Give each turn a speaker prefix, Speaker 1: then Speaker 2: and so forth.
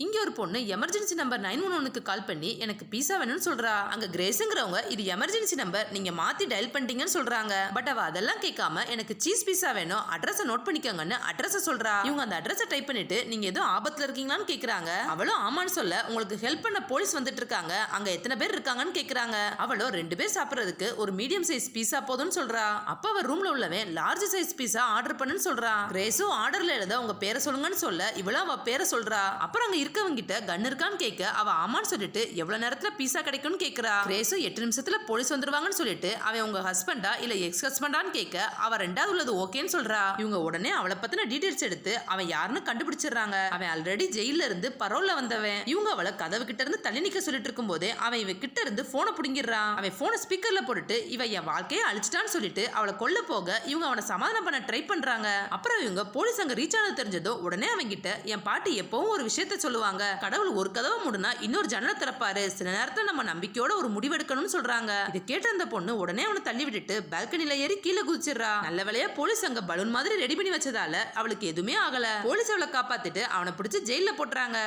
Speaker 1: இங்கே ஒரு பொண்ணு எமர்ஜென்சி நம்பர் நைன் ஒன் ஒனுக்கு கால் பண்ணி எனக்கு பீஸா வேணும்னு சொல்கிறா அங்கே கிரேஸுங்கிறவங்க இது எமர்ஜென்சி நம்பர் நீங்கள் மாற்றி டயல் பண்ணிட்டீங்கன்னு சொல்கிறாங்க பட் அவள் அதெல்லாம் கேட்காம எனக்கு சீஸ் பீஸா வேணும். அட்ரஸை நோட் பண்ணிக்கோங்கன்னு அட்ரஸை சொல்கிறா இவங்க அந்த அட்ரஸை டைப் பண்ணிட்டு நீங்கள் எதுவும் ஆபத்தில் இருக்கீங்களான்னு கேட்குறாங்க அவளும் ஆமான்னு சொல்ல உங்களுக்கு ஹெல்ப் பண்ண போலீஸ் வந்துட்டு இருக்காங்க. அங்கே எத்தனை பேர் இருக்காங்கன்னு கேட்குறாங்க அவளோ ரெண்டு பேர் சாப்பிட்றதுக்கு ஒரு மீடியம் சைஸ் பீஸா போதும்னு சொல்கிறா அப்போ அவள் ரூமில் உள்ளவன் லார்ஜ் சைஸ் பீஸா ஆர்டர் பண்ணுன்னு சொல்கிறா கிரேஸும் ஆர்டரில் எழுத உங்கள் பேரை சொல்லுங்கன்னு சொல்ல இவளும் அவள் பேரை சொல்கிறா அப்புறம் அங்கே இருக்கவங்கிட்ட கன் இருக்கான்னு கேட்க அவ ஆமான்னு சொல்லிட்டு எவ்வளவு நேரத்துல பீஸா கிடைக்கும்னு கேக்குறா. கிரேஸும் எட்டு நிமிஷத்துல போலீஸ் வந்துருவாங்கன்னு சொல்லிட்டு அவன் உங்க ஹஸ்பண்டா இல்ல எக்ஸ் ஹஸ்பண்டான்னு கேட்க அவ ரெண்டாவது உள்ளது ஓகேன்னு சொல்றா. இவங்க உடனே அவளை பத்தின டீடைல்ஸ் எடுத்து அவன் யாருன்னு கண்டுபிடிச்சிடுறாங்க. அவன் ஆல்ரெடி ஜெயில இருந்து பரோல்ல வந்தவன். இவங்க அவளை கதவு கிட்ட இருந்து தள்ளி நிக்க சொல்லிட்டு இருக்கும்போதே அவன் இவ கிட்ட இருந்து போனை புடுங்கிடுறான் அவன் போனை ஸ்பீக்கர்ல போட்டுட்டு இவ என் வாழ்க்கையை அழிச்சிட்டான்னு சொல்லிட்டு அவளை கொல்ல போக இவங்க அவனை சமாதானம் பண்ண ட்ரை பண்றாங்க. அப்புறம் இவங்க போலீஸ் அங்க ரீச் ஆனது தெரிஞ்சதோ உடனே அவங்க கிட்ட என் பாட்டி எப்பவும் ஒரு விஷயத்த சொல்லுவாங்க. கடவுள் ஒரு கதவை மூடுனா இன்னொரு ஜன்னலை திறப்பாரு. சில நேரத்துல நம்ம நம்பிக்கையோட ஒரு முடிவெடுக்கணும்னு சொல்றாங்க. இது கேட்ட அந்த பொண்ணு உடனே அவனை தள்ளி விட்டுட்டு பால்கனில ஏறி கீழே குதிச்சிடுறா. நல்ல வேலையா போலீஸ் அங்க பலூன் மாதிரி ரெடி பண்ணி வச்சதால அவளுக்கு எதுவுமே ஆகல. போலீஸ் அவளை காப்பாத்திட்டு அவனை பிடிச்சு ஜெயில போட்டுறாங்க.